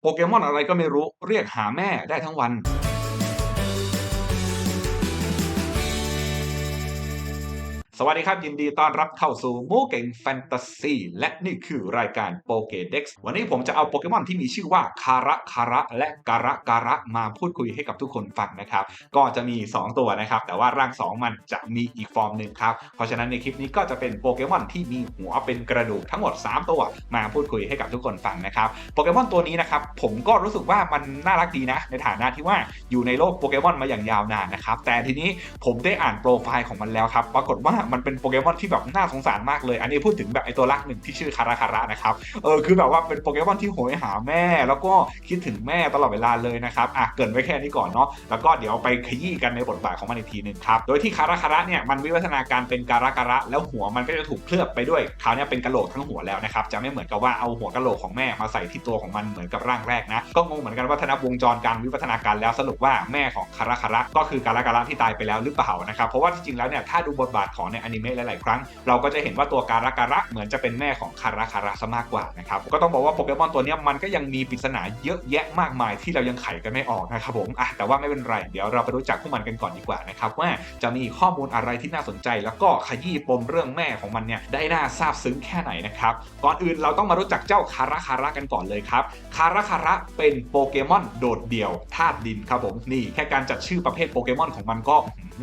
โปเกมอนอะไรก็ไม่รู้เรียกหาแม่ได้ทั้งวัน สวัสดีครับ ยินดีต้อนรับเข้าสู่มูเก่งแฟนตาซีและนี่คือรายการโปเกเด็กซ์วันนี้ผมจะเอาโปเกมอนที่มีชื่อว่าคาระคาระและการะการะมาพูดคุยให้กับทุกคนฟังนะครับ ก็จะมี 2 ตัวนะครับ แต่ว่าร่าง 2 มันจะมีอีกฟอร์มหนึ่งครับ เพราะฉะนั้นในคลิปนี้ก็จะเป็นโปเกมอนที่มีหัวเป็นกระดูกทั้งหมด 3 ตัวมาพูดคุยให้กับทุกคนฟังนะครับโปเกมอนตัวนี้นะครับผมก็รู้สึกว่ามันน่ารักดีนะ ในฐานะที่ว่าอยู่ในโลกโปเกมอนมาอย่างยาวนานนะครับแต่ทีนี้ผมได้อ่านโปรไฟล์ของมันแล้วครับปรากฏว่ามันเป็นโปเกมอนที่แบบน่าสงสารมากเลย อันนี้พูดถึงแบบไอตัวรักหนึ่งที่ชื่อคาราคาระนะครับ เออคือแบบว่าเป็นโปเกมอนที่โหยหาแม่ แล้วก็คิดถึงแม่ตลอดเวลาเลยนะครับอะเกินไว้แค่นี้ก่อนเนาะแล้วก็เดี๋ยวไปขยี้กันในบทบาทของมันอีกทีหนึ่งครับโดยที่คาราคาระเนี่ยมันวิวัฒนาการเป็นการะการะแล้วหัวมันก็จะถูกเคลือบไปด้วยคราวเนี้ยเป็นกะโหลกทั้งหัวแล้วนะครับจะไม่เหมือนกับว่าเอาหัวกะโหลกของแม่มาใส่ที่ตัวของมันเหมือนกับร่างแรกนะก็งงเหมือนกันว่าถ้านับวงจรการวิวัฒนาการแล้วสรุปว่าแม่ของคาราคาระก็คือการะการะที่ตายไปแล้วหรือเปล่านะครับเพราะว่าจริงๆแล้วเนี่ยถ้าดูบทบาทของในอนิเมะหลายๆ ครั้ง เราก็จะเห็นว่าตัวการะการะเหมือนจะเป็นแม่ของคาราคาระซะมากกว่านะครับก็ต้องบอกว่าโปเกมอนตัวนี้มันก็ยังมีปริศนาเยอะแยะมากมายที่เรายังไขกันไม่ออกนะครับผมอะแต่ว่าไม่เป็นไรเดี๋ยวเราไปรู้จักพวกมันกันก่อนดีกว่านะครับว่าจะมีข้อมูลอะไรที่น่าสนใจ แล้วก็ขยี้ปมเรื่องแม่ของมันเนี่ยได้น่าซาบซึ้งแค่ไหนนะครับก่อนอื่นเราต้องมารู้จักเจ้าคาราคาระกันก่อนเลยครับคาราคาระเป็นโปเกมอนโดดเดี่ยวธาตุดินครับผมนี่แค่การจัดชื่อประเภทโปเกมอนของมันก็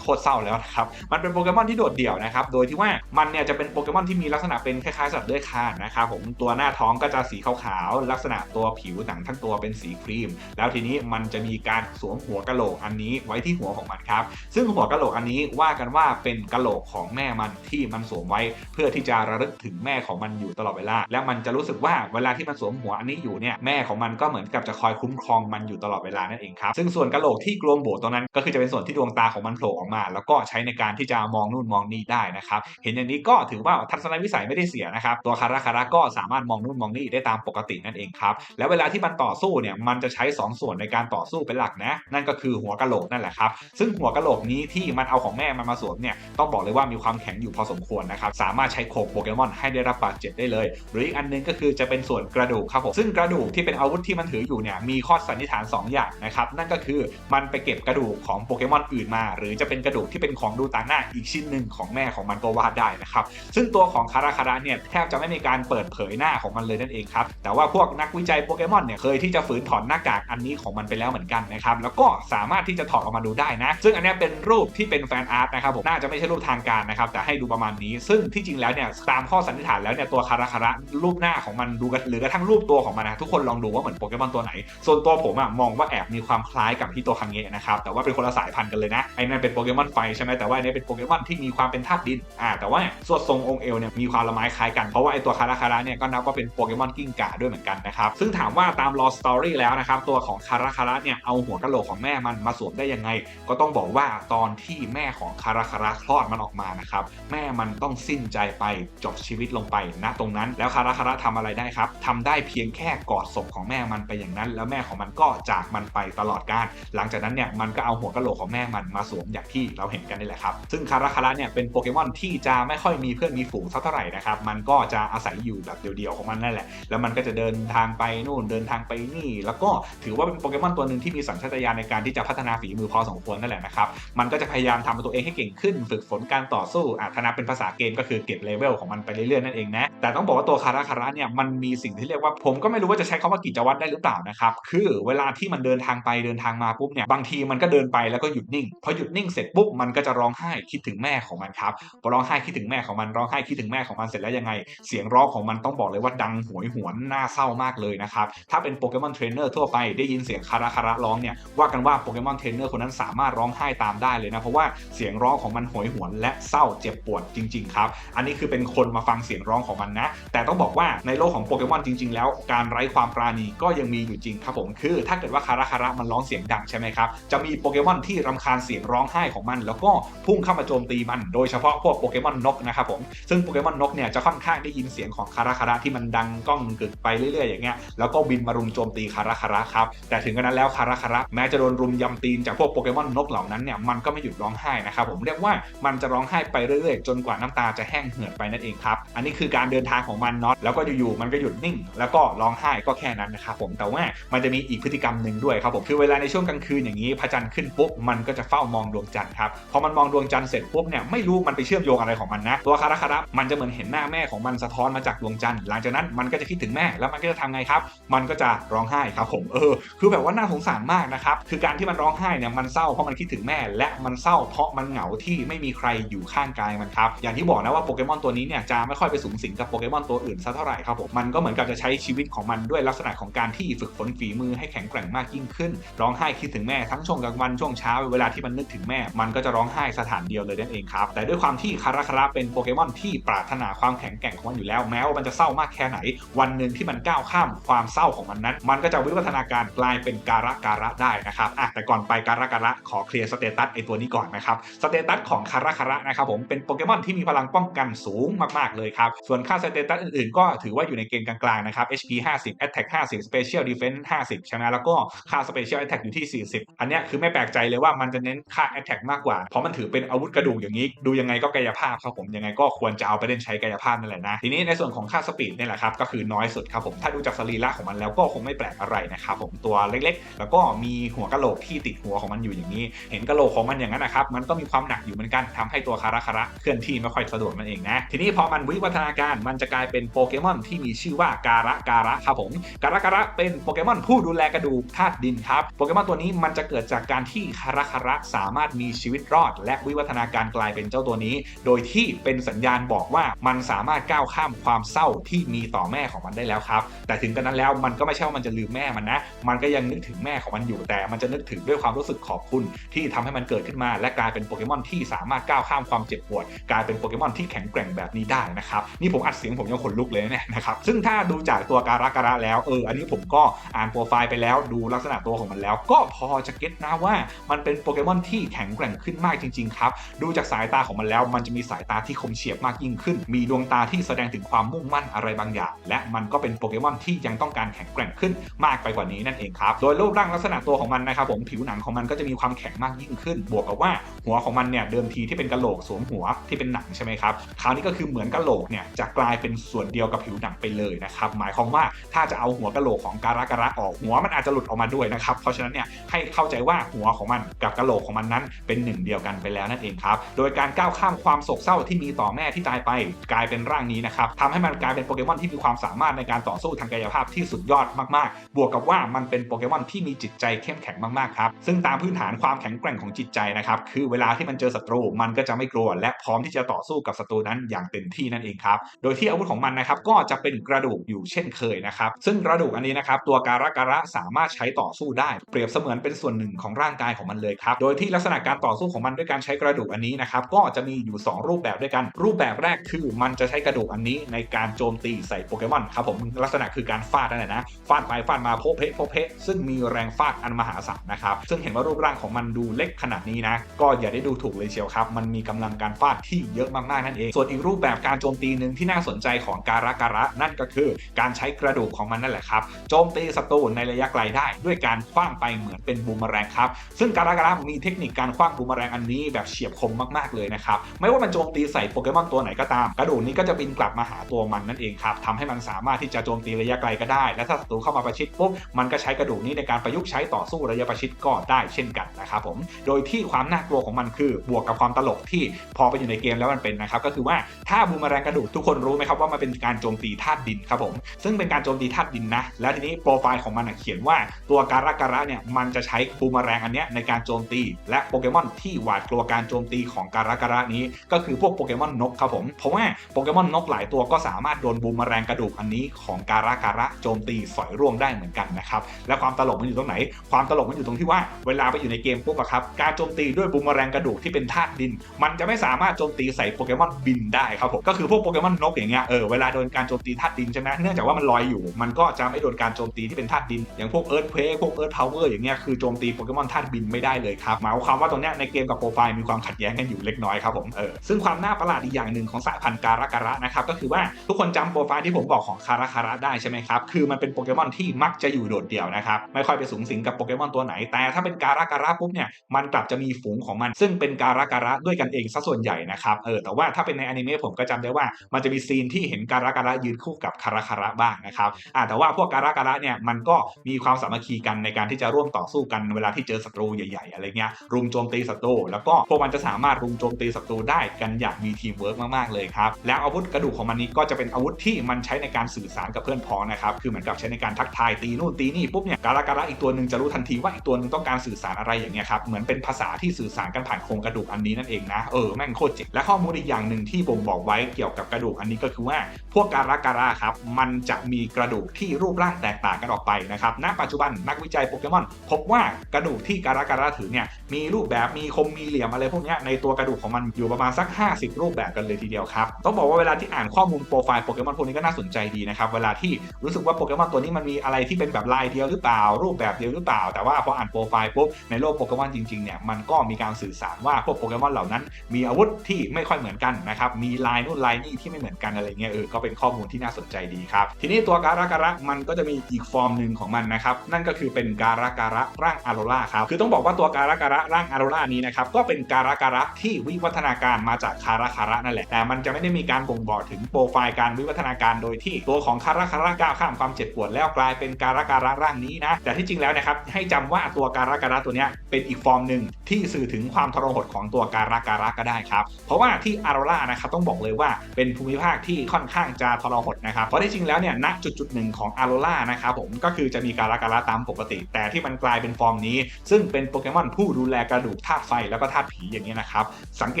โคตรเศร้าแล้วนะครับมันเป็นโปเกมอนที่โดดเดี่ยวนะครับ โดยที่ว่ามันเนี่ยจะเป็นโปเกมอนที่มีลักษณะเป็นคล้ายๆสัตว์เลื้อยคลานนะครับผมตัวหน้าท้องก็จะสีขาวๆลักษณะตัวผิวหนังทั้งตัวเป็นสีครีม แล้วทีนี้มันจะมีการสวมหัวกะโหลกอันนี้ไว้ที่หัวของมันครับ ซึ่งหัวกะโหลกอันนี้ว่ากันว่าเป็นกะโหลกของแม่มันที่มันสวมไว้ เพื่อที่จะระลึกถึงแม่ของมันอยู่ตลอดเวลา แล้วมันจะรู้สึกว่าเวลาที่มันสวมหัวอันนี้อยู่เนี่ยแม่ของมันก็เหมือนกับจะคอยคุ้มครองมันอยู่ตลอดเวลานั่นเองครับซึ่งส่วนกะโหลกที่กลวงโบตรงนั้นก็คือจะเป็นส่วนที่ดวงตาของมันโผล่ออกมา แล้วก็ใช้ในการที่จะมองนู่นมองนี่ได้นะครับ เห็นอย่างนี้ก็ถือว่าทัศนวิสัยไม่ได้เสียนะครับ ตัวคาราคาระก็สามารถมองนู่นมองนี่ได้ตามปกตินั่นเองครับ แล้วเวลาที่มันต่อสู้เนี่ยมันจะใช้สองส่วนในการต่อสู้เป็นหลักนะ นั่นก็คือหัวกะโหลกนั่นแหละครับ ซึ่งหัวกะโหลกนี้ที่มันเอาของแม่มันมาสวมเนี่ยต้องบอกเลยว่ามีความแข็งอยู่พอสมควรนะครับ สามารถใช้โขกโปเกมอนให้ได้รับบาดเจ็บได้เลย หรืออีกอันหนึงก็คือจะเป็นส่วนกระดูกครับผม ซึ่งกระดูกที่เป็นอาวุธที่มันถืออยู่เนี่ยมีข้อสันนิษฐาน 2 อย่างนะครับ นั่นก็คือมันไปเก็บกระดูกของโปเกมอนอื่นมา หรือจะเป็นกระดูกที่เป็นของดูต่างหน้าอีกชิ้นหนึ่งของแม่ของมันก็ว่าได้นะครับ ซึ่งตัวของคาราคาระเนี่ยแทบจะไม่มีการเปิดเผยหน้าของมันเลยนั่นเองครับ แต่ว่าพวกนักวิจัยโปเกมอนเนี่ยเคยที่จะฝืนถอนหน้ากากอันนี้ของมันไปแล้วเหมือนกันนะครับ แล้วก็สามารถที่จะถอดออกมาดูได้นะ ซึ่งอันนี้เป็นรูปที่เป็นแฟนอาร์ตนะครับผม น่าจะไม่ใช่รูปทางการนะครับ แต่ให้ดูประมาณนี้ ซึ่งที่จริงแล้วเนี่ยตามข้อสันนิษฐานแล้วเนี่ยตัวคาราคาระรูปหน้าของมันดูกันหรือกระทั่งรูปตัวของมันนะทุกคนลองดูว่าเหมือนโปเกมอนตัวไหน ส่วนตัวผมอะมองว่าแอบมีความคล้ายกับฮิโตคังเงะนะครับ แต่ว่าเป็นคนละสายพันธุ์กันเลยนะ ไอ้นั่นเป็นโปเกมอนไฟใช่ไหมแต่ว่าอันนี้เป็นโปเกมอนที่มีความเป็นธาตุดินอ่าแต่ว่าส่วนทรงองค์เอวเนี่ยมีความละไม้คล้ายกัน เพราะว่าไอตัวคาราคาระเนี่ยก็นับว่าเป็นโปเกมอนกิ้งก่าด้วยเหมือนกันนะครับซึ่งถามว่าตามลอสตอรี่แล้วนะครับตัวของคาราคาระเนี่ยเอาหัวกะโหลกของแม่มันมาสวมได้ยังไง ก็ต้องบอกว่าตอนที่แม่ของคาราคาระคลอดมันออกมานะครับแม่มันต้องสิ้นใจไปจบชีวิตลงไปณตรงนั้นแล้วคาราคาระทำอะไรได้ครับทำได้เพียงแค่กอดศพของแม่มันไปอย่างนั้น แล้วแม่ของมันก็จากมันไปตลอดกาลหลังจากนั้นเนี่ยมันก็เอาหัวกะโหลกของแม่มันมาสวมอย่างที่เราเห็นกันนี่แหละครับซึ่งคาราคาระเนี่ยเป็นโปเกมอนที่จะไม่ค่อยมีเพื่อนมีฝูงสักเท่าไหร่นะครับ มันก็จะอาศัยอยู่แบบเดียวๆของมันนั่นแหละ แล้วมันก็จะเดินทางไปนู่นเดินทางไปนี่ แล้วก็ถือว่าเป็นโปเกมอนตัวหนึ่งที่มีสัญชาตญาณในการที่จะพัฒนาฝีมือพอสมควรนั่นแหละนะครับ มันก็จะพยายามทำตัวเองให้เก่งขึ้น ฝึกฝนการต่อสู้อะถ้านับเป็นภาษาเกมก็คือเก็บเลเวลของมันไปเรื่อยๆนั่นเองนะ แต่ต้องบอกว่าตัวคาราคาระเนี่ยมันมีสิ่งที่เรียกว่าผมก็ไม่รู้ว่าจะใช้คำว่ากิจวัตรได้หรือเปล่านะครับ คือเวลาที่มันเดินทางไปเดินทางมาปุ๊บเนี่ยบางทีมันก็เดินไปแล้วก็หยุดนิ่งพอหยุดนิ่งเสร็จปุ๊บมันก็จะร้องไห้คิดถึงแม่ของมันครับพอร้องไห้คิดถึงแม่ของมันร้องไห้คิดถึงแม่ของมันเสร็จแล้วยังไง เสียงร้องของมันต้องบอกเลยว่าดังหวยหวนน่าเศร้ามากเลยนะครับถ้าเป็นโปเกมอนเทรนเนอร์ทั่วไปได้ยินเสียงคาราคาระร้องเนี่ยว่ากันว่าโปเกมอนเทรนเนอร์คนนั้นสามารถร้องไห้ตามได้เลยนะ เพราะว่าเสียงร้องของมันโหยหวนและเศร้าเจ็บปวดจริงๆครับอันนี้คือเป็นคนมาฟังเสียงร้องของมันนะ แต่ต้องบอกว่าในโลกของโปเกมอนจริง ๆ แล้วการไร้ความปราณีก็ยังมีอยู่จริงครับผมคือ ถ้าเกิดว่าคาราคาระมันร้องเสียงดังใช่ไหมครับจะมีโปเกมอนที่รำคาญเสียงร้องไห้ของมัน แล้วก็พุ่งเข้ามาโจมตีมันโดยยเฉพาะพวกโปเกมอนนกนะครับผมซึ่งโปเกมอนนกเนี่ยจะค่อนข้างได้ยินเสียงของคาราคาระที่มันดังก้องกึกไปเรื่อยๆอย่างเงี้ยแล้วก็บินมารุมโจมตีคาราคาระครับแต่ถึงกระนั้นแล้วคาราคาระแม้จะโดนรุมยำตีนจากพวกโปเกมอนนกเหล่านั้นเนี่ยมันก็ไม่หยุดร้องไห้นะครับผมเรียกว่ามันจะร้องไห้ไปเรื่อยๆ จนกว่าน้ำตาจะแห้งเหือดไปนั่นเองครับอันนี้คือการเดินทางของมันเนาะแล้วก็อยู่ๆมันก็หยุดนิ่ง แล้วก็ร้องไห้ก็แค่นั้นนะครับผมแต่ว่ามันจะมีอีกพฤติกรรมหนึ่งด้วยครับผมคือเวลาในช่วงกลางคืนอย่างนี้พระจันทร์ขึ้นปุ๊บมันก็จะเฝ้ามองดวงจันทร์ครับพอมันมองดวงจันทร์เสร็จปุ๊บเนี่ยไม่รู้มันไปเชื่อมโยงอะไรของมันนะ ตัวคาราคาระมันจะเหมือนเห็นหน้าแม่ของมันสะท้อนมาจากดวงจันทร์หลังจากนั้นมันก็จะคิดถึงแม่แล้วมันก็จะทำไงครับ มันก็จะร้องไห้ครับผมเออ คือแบบว่าน่าสงสารมากนะครับคือการที่มันร้องไห้เนี่ยมันเศร้าเพราะมันคิดถึงแม่ และมันเศร้าเพราะมันเหงาที่ไม่มีใครอยู่ข้างกายมันครับอย่างที่บอกนะว่าโปเกมอนตัวนี้เนี่ยจะไม่ค่อยไปสูงสิงกับโปเกมอนตัวอื่นสักเท่าไหร่ครับผมมันก็เหมือนกับจะใช้ชีวิตของมันด้วยลักษณะของการที่ฝึกฝนฝีมือให้แข็งแกร่งมากยิ่งขึ้น ร้องไห้คิดถึงแม่ทั้งช่วงกลางวันช่วงเช้าเวลาที่มันนึกถึงแม่ มันก็จะร้องไห้สถานเดียวเลยนั่นเองครับแต่ด้วยความที่คาราคาระเป็นโปเกมอนที่ปรารถนาความแข็งแกร่งของมันอยู่แล้ว แม้ว่ามันจะเศร้ามากแค่ไหน วันหนึ่งที่มันก้าวข้ามความเศร้าของมันนั้น มันก็จะวิวัฒนาการกลายเป็นการะการะได้นะครับอะแต่ก่อนไปการะการะขอเคลียร์สเตตัสไอตัวนี้ก่อนนะครับสเตตัสของคาราคาระนะครับผมเป็นโปเกมอนที่มีพลังป้องกันสูงมากๆเลยครับส่วนค่าสเตตัสอื่นๆ ก็ถือว่าอยู่ในเกณฑ์กลางๆนะครับ HP 50 Attack 50 Special Defense 50ใช่ไหมแล้วก็ค่า Special Attack อยู่ที่ 40 อันนี้คือไม่แปลกใจเลยว่ามันจะเน้นค่า Attack มากกว่าเพราะมันถือเป็นอาวุธกระดูกอย่างนี้ดูยังไงก็กายภาพครับผมยังไงก็ควรจะเอาไปเล่นใช้กายภาพนั่นแหละนะทีนี้ในส่วนของค่าสปีดเนี่ยแหละครับก็คือน้อยสุดครับผมถ้าดูจากสรีระของมันแล้วก็คงไม่แปลกอะไรนะครับผมตัวเล็กๆ แล้วก็มีหัวกะโหลกที่ติดหัวของมันอยู่อย่างนี้ เห็นกะโหลกของมันอย่างนั้นนะครับมันก็มีความหนักอยู่เหมือนกันทำให้ตัวคาราคาระเคลื่อนที่ไม่ค่อยสะดวกนั่นเองนะทีนี้พอมันวิวัฒนาการมันจะกลายเป็นโปเกมอนที่มีชื่อว่าการะการะครับผมการะการะเป็นโปเกมอนผู้ดูแลกระดูกธาตุดินครับโปเกมอนตัวนี้มันจะเกิดจากการที่คาราคาระสามารถมีชีวิตรอด และวิวัฒนาการกลายเป็นเจ้าตัวนี้ โดยที่เป็นสัญญาณบอกว่ามันสามารถก้าวข้ามความเศร้าที่มีต่อแม่ของมันได้แล้วครับ แต่ถึงกระนั้นแล้วมันก็ไม่ใช่ว่ามันจะลืมแม่มันนะ มันก็ยังนึกถึงแม่ของมันอยู่แต่มันจะนึกถึงด้วยความรู้สึกขอบคุณ ที่ทำให้มันเกิดขึ้นมา และกลายเป็นโปเกมอนที่สามารถก้าวข้ามความเจ็บปวด กลายเป็นโปเกมอนที่แข็งแกร่งแบบนี้ได้นะครับนี่ผมอัดเสียงผมยังขนลุกเลยเนี่ยนะครับซึ่งถ้าดูจากตัวการะการะแล้วเอออันนี้ผมก็อ่านโปรไฟล์ไปแล้วดูลักษณะตัวของมันแล้ว ก็พอจะเก็ตนะว่ามันเป็นโปเกมอนที่แข็งแกร่งขึ้นมากจริงๆครับดูจากสายตาของมันแล้ว มันจะมีสายตาที่คมเฉียบมากยิ่งขึ้น มีดวงตาที่แสดงถึงความมุ่งมั่นอะไรบางอย่าง และมันก็เป็นโปเกมอนที่ยังต้องการแข็งแกร่งขึ้นมากไปกว่านี้นั่นเองครับ โดยรูปร่างลักษณะตัวของมันนะครับผมผิวหนังของมันก็จะมีความแข็งมากยิ่งขึ้น บวกกับว่าหัวของมันเนี่ยเดิมทีที่เป็นกะโหลกสวมหัวที่เป็นหนังใช่ไหมครับ คราวนี้ก็คือเหมือนกะโหลกเนี่ยจะกลายเป็นส่วนเดียวกับผิวหนังไปเลยนะครับ หมายความว่าถ้าจะเอาหัวกะโหลกของการะการะออกหัวมันอาจจะหลุดออกมาด้วยนะครับ เพราะฉะนั้นเนี่ยให้เข้าใจว่าหัวของมันกับกะโหลกของมันนั้นเป็นหนึ่งเดียวกันไปแล้วนั่นเองครับ โดยการก้าวข้ามความโศกเศร้าที่มีต่อแม่ที่ตายไปกลายเป็นร่างนี้นะครับทำให้มันกลายเป็นโปเกมอนที่มีความสามารถในการต่อสู้ทางกายภาพที่สุดยอดมากๆ บวกกับว่ามันเป็นโปเกมอนที่มีจิตใจเข้มแข็งมากๆครับซึ่งตามพื้นฐานความแข็งแกร่งของจิตใจนะครับคือเวลาที่มันเจอศัตรูมันก็จะไม่กลัว และพร้อมที่จะต่อสู้กับศัตรูนั้นอย่างเต็มที่นั่นเองครับโดยที่อาวุธของมันนะครับก็จะเป็นกระดูกอยู่เช่นเคยนะครับซึ่งกระดูกอันนี้นะครับตัวการะการะสามารถใช้ต่อสู้ได้ เปรียบเสมือนเป็นส่วนหนึ่งของร่างกายของมันเลยครับโดยที่ลักษณะการต่อสู้ของมันด้วยการใช้กระดูกอันนี้นะครับก็จะมีอยู่ 2 รูปแบบด้วยกัน รูปแบบแรกคือมันจะใช้กระดูกอันนี้ในการโจมตีใส่โปเกมอนครับผมลักษณะคือการฟาดนั่นแหละนะฟาดไปฟาดมาโพเพโพเพซึ่งมีแรงฟาดอันมหาศาลนะครับซึ่งเห็นว่ารูปร่างของมันดูเล็กขนาดนี้นะก็อย่าได้ดูถูกเลยเชียวครับ มันมีกำลังการฟาดที่เยอะมากๆนั่นเอง ส่วนอีกรูปแบบการโจมตีหนึ่งที่น่าสนใจของการะการะนั่นก็คือ การใช้กระดูกของมันนั่นแหละครับโจมตีศัตรูในระยะไกลได้ ด้วยการคว้างไปเหมือนเป็นบูมเมแรงครับซึ่งการะการะมีเทคนิคการคว้างบูมเมแรงอันนี้แบบเฉียบคมมากๆเลยนะครับ ไม่ว่ามันโจมตีใส่โปเกมอนตัวไหนก็ตาม กระดูกนี้ก็จะบินกลับมาหาตัวมันนั่นเองครับทำให้มันสามารถที่จะโจมตีระยะไกลก็ได้ และถ้าศัตรูเข้ามาประชิดปุ๊บมันก็ใช้กระดูกนี้ในการประยุกต์ใช้ต่อสู้ระยะประชิดก็ได้เช่นกันนะครับผมโดยที่ความน่ากลัวของมันคือบวกกับความตลกที่พอไปอยู่ในเกมแล้วมันเป็นนะครับก็คือว่าถ้าบูมแรงกระดูกทุกคนรู้ไหมครับว่ามันเป็นการโจมตีธาตุดินครับผมซึ่งเป็นการโจมตีธาตุดินนะแล้วทีนี้โปรไฟล์ของมันเขียนว่าตัวการะการะเนี่ยมันจะใช้บูมแรงอันเนี้ยในการโจมตี และโปเกมอนที่หวาดกลัวการโจมตีของการะการะนี้ก็คือพวกโปเกมอนนกครับผม เพราะว่าโปเกมอนนกหลายตัวก็สามารถโดนบูมมอแรงกระดูกอันนี้ของการะการะโจมตีสอยร่วงได้เหมือนกันนะครับ และความตลกมันอยู่ตรงไหน ความตลกมันอยู่ตรงที่ว่าเวลาไปอยู่ในเกมปุ๊บอะครับ การโจมตีด้วยบูมมอแรงกระดูกที่เป็นธาตุดิน มันจะไม่สามารถโจมตีใส่โปเกมอนบินได้ครับผม ก็คือพวกโปเกมอนนกอย่างเงี้ย เออ เวลาโดนการโจมตีธาตุดินใช่ไหมเนื่องจากว่ามันลอยอยู่ มันก็จะไม่โดนการโจมตีที่เป็นธาตุดิน อย่างพวกเอิร์ธเพลพวกเอิร์ธพาวเวอร์อย่างเงี้ย คือโจมตีโปเกมอนธาตุบินไม่ได้เลยครับหมายความว่าตรงเนี้ยในเกมกับโปรไฟล์มีความขัดแย้งกันอยู่เล็กน้อยครับผมเออซึ่งความน่าประหลาดอีกอย่างหนึ่งของสายพันธุ์การะการะนะครับก็คือว่าทุกคนจำโปรไฟล์ที่ผมบอกของคาระคาระได้ใช่ไหมครับคือมันเป็นโปเกมอนที่มักจะอยู่โดดเดี่ยวนะครับไม่ค่อยไปสูงสิงกับโปเกมอนตัวไหน แต่ถ้าเป็นการะการะปุ๊บเนี่ยมันกลับจะมีฝูงของมัน ซึ่งเป็นการะการะด้วยกันเองซะส่วนใหญ่นะครับเออแต่ว่าถ้าเป็นในอนิเมะผมก็จำได้ว่ามันจะมีซีนที่เห็นการะการะยืนคู่กับคาระคาระบ้างนะครับอ่าแต่ว่าพวกการะการะเนี่ยมันก็มีความสามัคคีกันในการที่จะร่วมต่อสู้กันเวลาที่เจอศัตรูใหญ่ๆอะไรเงี้ยรุมโจมตีศัตรูแล้วก็พวกมันจะสามารถรุมโจมตีศัตรูได้กันอย่างมีทีมเวิร์กมากๆเลยครับแล้วอาวุธกระดูกของมันนี้ก็จะเป็นอาวุธที่มันใช้ในการสื่อสารกับเพื่อนพ้องนะครับคือเหมือนกับใช้ในการทักทายตีนู่นตีนี่ปุ๊บเนี่ยการะการะอีกตัวหนึ่งจะรู้ทันทีว่าอีกตัวหนึ่งต้องการสื่อสารอะไรอย่างเงี้ยครับเหมือนเป็นภาษาที่สื่อสารกันผ่านโครงกระดูกอันนี้นั่นเองนะเออแม่งโคตรเจ๋งและข้อมูลอีกอย่างหนึ่งที่ผมบอกไว้เกี่ยวกับกระดูกอันนี้ก็คือว่าพวกการะการะครับมันจะมีกระดูกที่รูปร่างแตกต่างกันออกไปนะครับณปัจจุบันนักวิจัยโปเกมอนพบว่ากระดูกที่การะการะถือเนี่ยมีรูปแบบมีคมมีเหลี่ยมอะไรพวกเนี้ยในตัวกระดูกของมันอยู่ประมาณสัก 50 รูปแบบกันเลยทีเดียวครับ ต้องบอกว่าเวลาที่อ่านข้อมูลโปรไฟล์โปเกมอนพวกนี้ก็น่าสนใจดีนะครับ เวลาที่รู้สึกว่าโปเกมอนตัวนี้มันมีอะไรที่เป็นแบบลายเดียวหรือเปล่า รูปแบบเดียวหรือเปล่า แต่ว่าพออ่านโปรไฟล์ปุ๊บในโลกโปเกมอนจริงๆเนี่ยมันก็มีการสื่อสารว่าพวกโปเกมอนเหล่านั้น มีอาวุธที่ไม่ค่อยเหมือนกันนะครับมีลายนู่นลายนี่ที่ไม่เหมือนกันอะไรเงี้ยเออก็เป็นข้อมูลที่น่าสนใจดีครับทีนี้ตัวการะการะมันก็จะมีอีกฟอร์มหนึ่งของมันนะครับนั่นก็คือเป็นการะการะร่างอาโรล่าครับคือต้องบอกว่าตัวการะการะร่างอาโรล่านี้นะครับก็เป็นการะการะที่วิวััฒนาการมาจากคาระคาระนั่นแหละ แต่มันจะไม่ได้มีการบ่งบอกถึงโปรไฟล์การวิวัฒนาการโดยที่ตัวของคาระคาระก้าวข้ามความเจ็บปวดแล้วกลายเป็นการะการะร่างนี้นะ แต่ที่จริงแล้วนะครับให้จำว่าตัวการะการะตัวนี้เป็นอีกฟอร์มหนึ่งที่สื่อถึงความทรหดของตัวการะการะก็ได้ครับ เพราะว่าที่อาโรล่านะครับต้องบอกเลยว่าเป็นภูมิภาคที่ค่อนข้างจะทรหดนะครับ เพราะที่จริงแล้วเนี่ยณจุดจุดหนึ่งของอาโรล่านะครับผมก็คือจะมีการะการะตามปกติ แต่ที่มันกลายเป็นฟอร์มนี้ ซึ่งเป็นโปเกมอนผู้ดูแลกระดูกธาตุไฟแล้วก็ธาตุผีอย่างนี้นะครับสังังเก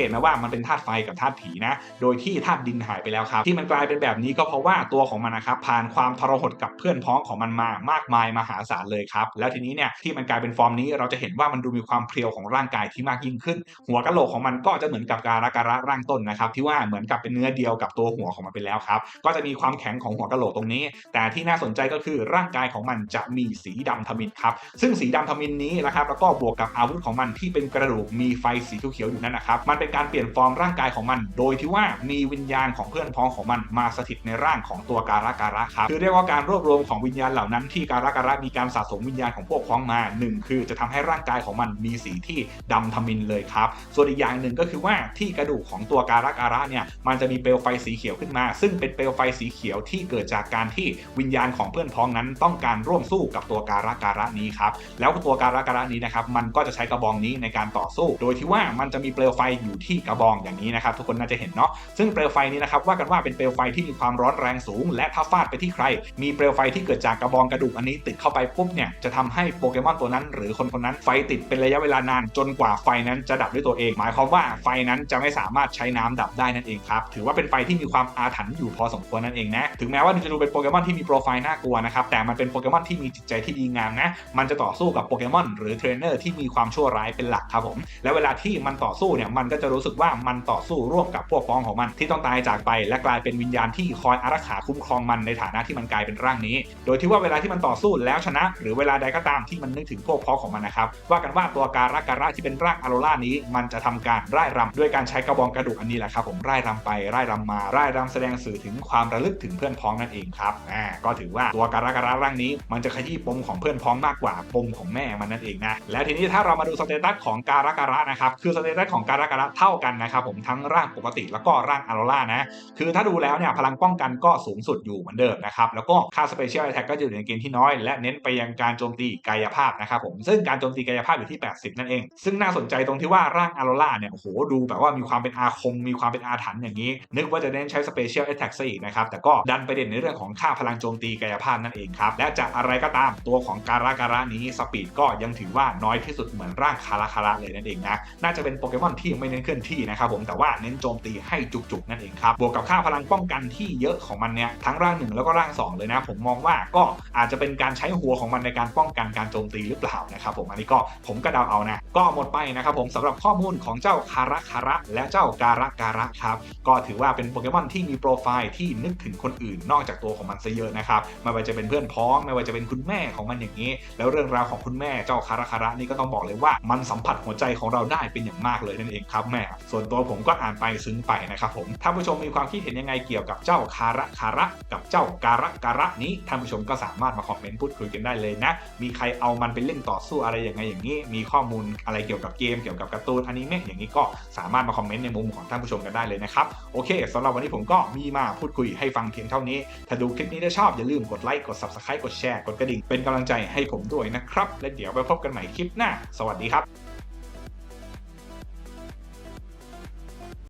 ตนะว่ามันเป็นธาตุไฟกับธาตุผีนะ โดยที่ธาตุดินหายไปแล้วครับ ที่มันกลายเป็นแบบนี้ก็เพราะว่าตัวของมันนะครับผ่านความทรหดกับเพื่อนพ้องของมันมามากมายมหาศาลเลยครับ แล้วทีนี้เนี่ยที่มันกลายเป็นฟอร์มนี้เราจะเห็นว่ามันดูมีความเพรียวของร่างกายที่มากยิ่งขึ้น หัวกะโหลกของมันก็จะเหมือนกับการะการะร่างต้นนะครับที่ว่าเหมือนกับเป็นเนื้อเดียวกับตัวหัวของมันไปแล้วครับก็จะมีความแข็งของหัวกะโหลกตรงนี้ แต่ที่น่าสนใจก็คือร่างกายของมันจะมีสีดำทมินครับซึ่งสีดำทมินนี้นะครับแล้วก็บวกกับอาวุธของมันที่เป็นกระดูกมีไฟสีเขียวๆอยู่นั่นนะครับมันเป็นการเปลี่ยนฟอร์มร่างกายของมัน โดยที่ว่ามีวิญญาณของเพื่อนพ้องของมันมาสถิตในร่างของตัวการะการะครับคือเรียกว่าการรวบรวมของวิญญาณเหล่านั้นที่การะการะมีการสะสมวิญญาณของพวกพ้องมาหนึ่งคือจะทำให้ร่างกายของมันมีสีที่ดำทมินเลยครับส่วนอีกอย่างหนึ่งก็คือว่าที่กระดูกของตัวการะการะเนี่ยมันจะมีเปลวไฟสีเขียวขึ้นมา ซึ่งเป็นเปลวไฟสีเขียวที่เกิดจากการที่วิญญาณของเพื่อนพ้องนั้นต้องการร่วมสู้กับตัวการะการะนี้ครับแล้วตัวการะการะนี้นะครับมันก็จะใช้กระบองนี้ในการต่อสู้ โดยที่ว่ามันจะมีเปลวไฟอยู่ที่กระบองอย่างนี้นะครับทุกคนน่าจะเห็นเนาะซึ่งเปลวไฟนี้นะครับว่ากันว่าเป็นเปลวไฟที่มีความร้อนแรงสูง และถ้าฟาดไปที่ใคร มีเปลวไฟที่เกิดจากกระบองกระดูกอันนี้ติดเข้าไปปุ๊บเนี่ยจะทำให้โปเกมอนตัวนั้น หรือคนคนนั้นไฟติดเป็นระยะเวลานานจนกว่าไฟนั้นจะดับด้วยตัวเอง หมายความว่าไฟนั้นจะไม่สามารถใช้น้ำดับได้นั่นเองครับถือว่าเป็นไฟที่มีความอาถรรพ์อยู่พอสมควรนั่นเองนะถึงแม้ว่าจะดูเป็นโปเกมอนที่มีโปรไฟล์น่ากลัวนะครับแต่มันเป็นโปเกมอนที่มีจิตใจที่ดีงามนะมันจะต่อสู้กับโปเกมอนหรือเทรนเนอร์ที่มีความชั่วร้ายเป็นหลักครับผมและเวลาที่มันต่อสู้เนี่ยมันก็จะรู้สึกว่ามันต่อสู้ร่วมกับพวกพ้องของมันที่ต้องตายจากไป และกลายเป็นวิญญาณที่คอยอารักขาคุ้มครองมันในฐานะที่มันกลายเป็นร่างนี้ โดยที่ว่าเวลาที่มันต่อสู้แล้วชนะ หรือเวลาใดก็ตามที่มันนึกถึงพวกพ้องของมันนะครับว่ากันว่าตัวการะการะที่เป็นร่างอโรล่านี้ มันจะทำการร่ายรำด้วยการใช้กระบองกระดูกอันนี้แหละครับผมร่ายรำไปร่ายรำมาร่ายรำแสดงสื่อถึงความระลึกถึงเพื่อนพ้องนั่นเองครับอ่าก็ถือว่าตัวการะการะร่างนี้ มันจะขยี้ปมของเพื่อนพ้องมากกว่าปมของแม่มันนั่นเองนะแล้วทีนี้ถ้าเรามาดูสเตตัสของการะการะนะครับคือสเตตัสของการะการะเท่ากันนะครับผมทั้งร่างปกติแล้วก็ร่างอาโรล่านะคือถ้าดูแล้วเนี่ยพลังป้องกันก็สูงสุดอยู่เหมือนเดิมนะครับแล้วก็ค่าสเปเชียล a t แท c ก็อยู่ในเกณฑ์ที่น้อย และเน้นไปยังการโจมตีกายภาพนะครับผมซึ่งการโจมตีกายภาพอยู่ที่ 80 นั่นเอง ซึ่งน่าสนใจตรงที่ว่าร่างอาโรล่าเนี่ยโอ้โหดูแบบว่ามีความเป็นอาคม มีความเป็นอาถรรพ์อย่างนี้ นึกว่าจะเน้นใช้สเปเชียล a t แท c ซะอีกนะครับแต่ก็ดันไปเด่นในเรื่องของค่าพลังโจมตีกายภาพนั่นเองครับและจากอะไรก็ตามตัวของการะการะนี้สปีดก็ยังถือว่าน้อยที่สุดเหมือนร่างคาราคาระเลยนั่นเองนะน่าจะเป็นโปเกมอนที่ไม่เน้นเคลื่อนที่นะครับผมแต่ว่าเน้นโจมตีให้จุกๆนั่นเองครับบวกกับค่าพลังป้องกันที่เยอะของมันเนี่ยทั้งร่างหนึ่งแล้วก็ร่างสองเลยนะ ผมมองว่าก็อาจจะเป็นการใช้หัวของมันในการป้องกันการโจมตีหรือเปล่านะครับผมอันนี้ก็ผมก็เดาเอานะก็หมดไปนะครับผมสำหรับข้อมูลของเจ้าคาระคาระและเจ้าการะการะครับก็ถือว่าเป็นโปเกมอนที่มีโปรไฟล์ที่นึกถึงคนอื่นนอกจากตัวของมันซะเยอะนะครับไม่ว่าจะเป็นเพื่อนพ้องไม่ว่าจะเป็นคุณแม่ของมันอย่างนี้ แล้วเรื่องราวของคุณแม่เจ้าคาระคาระนี่ก็ต้องบอกเลยว่ามันสัมผัสหัวใจของเราได้เป็นอย่างมากเลยนั่นเองครับแม่ส่วนตัวผมก็อ่านไปซึ้งไปนะครับผมท่านผู้ชมมีความคิดเห็นยังไงเกี่ยวกับเจ้าคาระคาระกับเจ้าการะการะนี้ท่านผู้ชมก็สามารถมาคอมเมนต์พูดคุยกันได้เลยนะ มีใครเอามันไปเล่นต่อสู้อะไรยังไงอย่างนี้ มีข้อมูลอะไรเกี่ยวกับเกมเกี่ยวกับการ์ตูนอนิเมะอย่างนี้ก็สามารถมาคอมเมนต์ในมุมของท่านผู้ชมกันได้เลยนะครับโอเคสำหรับวันนี้ผมก็มีมาพูดคุยให้ฟังเพียงเท่านี้ ถ้าดูคลิปนี้ได้ชอบอย่าลืมกดไลค์กด subscribe กดแชร์กดกระดิ่งเป็นกำลังใจให้ผมด้วยนะครับและเดี๋ยวไปพบกันใหม่คลิปหน้า สวัสดีครับ